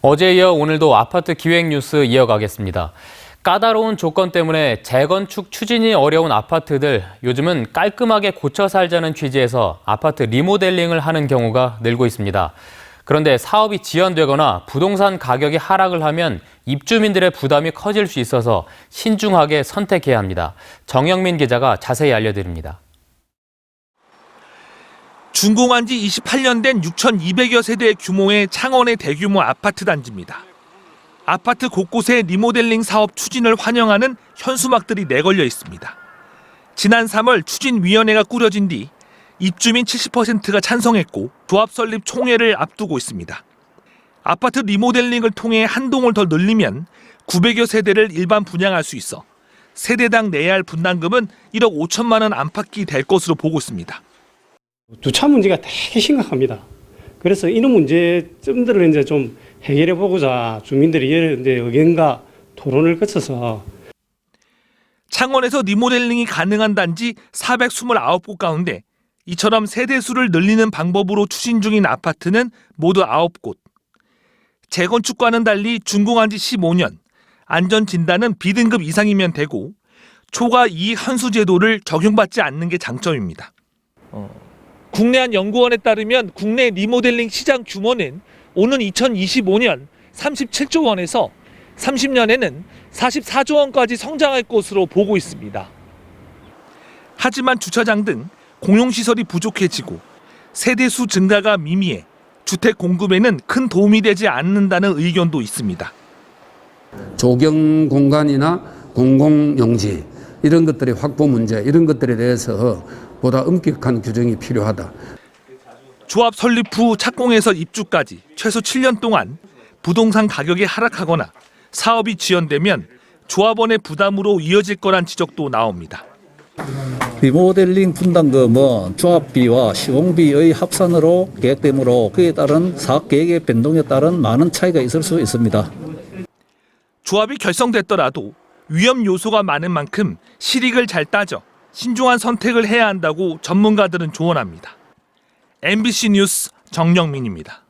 어제 이어 오늘도 아파트 기획 뉴스 이어가겠습니다. 까다로운 조건 때문에 재건축 추진이 어려운 아파트들 요즘은 깔끔하게 고쳐 살자는 취지에서 아파트 리모델링을 하는 경우가 늘고 있습니다. 그런데 사업이 지연되거나 부동산 가격이 하락을 하면 입주민들의 부담이 커질 수 있어서 신중하게 선택해야 합니다. 정영민 기자가 자세히 알려드립니다. 준공한 지 28년 된 6,200여 세대 규모의 창원의 대규모 아파트 단지입니다. 아파트 곳곳에 리모델링 사업 추진을 환영하는 현수막들이 내걸려 있습니다. 지난 3월 추진위원회가 꾸려진 뒤 입주민 70%가 찬성했고 조합 설립 총회를 앞두고 있습니다. 아파트 리모델링을 통해 한 동을 더 늘리면 900여 세대를 일반 분양할 수 있어 세대당 내야 할 분담금은 1억 5천만 원 안팎이 될 것으로 보고 있습니다. 주차 문제가 되게 심각합니다. 그래서 이런 문제점들을 이제 좀 해결해 보고자 주민들이 이제 의견과 토론을 거쳐서 창원에서 리모델링이 가능한 단지 429곳 가운데 이처럼 세대 수를 늘리는 방법으로 추진 중인 아파트는 모두 9곳. 재건축과는 달리 준공한 지 15년, 안전 진단은 B등급 이상이면 되고 초과 이익 환수 제도를 적용받지 않는 게 장점입니다. 국내 한 연구원에 따르면 국내 리모델링 시장 규모는 오는 2025년 37조 원에서 30년에는 44조 원까지 성장할 것으로 보고 있습니다. 하지만 주차장 등 공용시설이 부족해지고 세대수 증가가 미미해 주택 공급에는 큰 도움이 되지 않는다는 의견도 있습니다. 조경 공간이나 공공용지 이런 것들의 확보 문제 이런 것들에 대해서 보다 엄격한 규정이 필요하다. 조합 설립 후 착공해서 입주까지 최소 7년 동안 부동산 가격이 하락하거나 사업이 지연되면 조합원의 부담으로 이어질 거란 지적도 나옵니다. 리모델링 분담금은 조합비와 시공비의 합산으로 계획되므로 그에 따른 사업 계획의 변동에 따른 많은 차이가 있을 수 있습니다. 조합이 결성됐더라도 위험 요소가 많은 만큼 실익을 잘 따져 신중한 선택을 해야 한다고 전문가들은 조언합니다. MBC 뉴스 정영민입니다.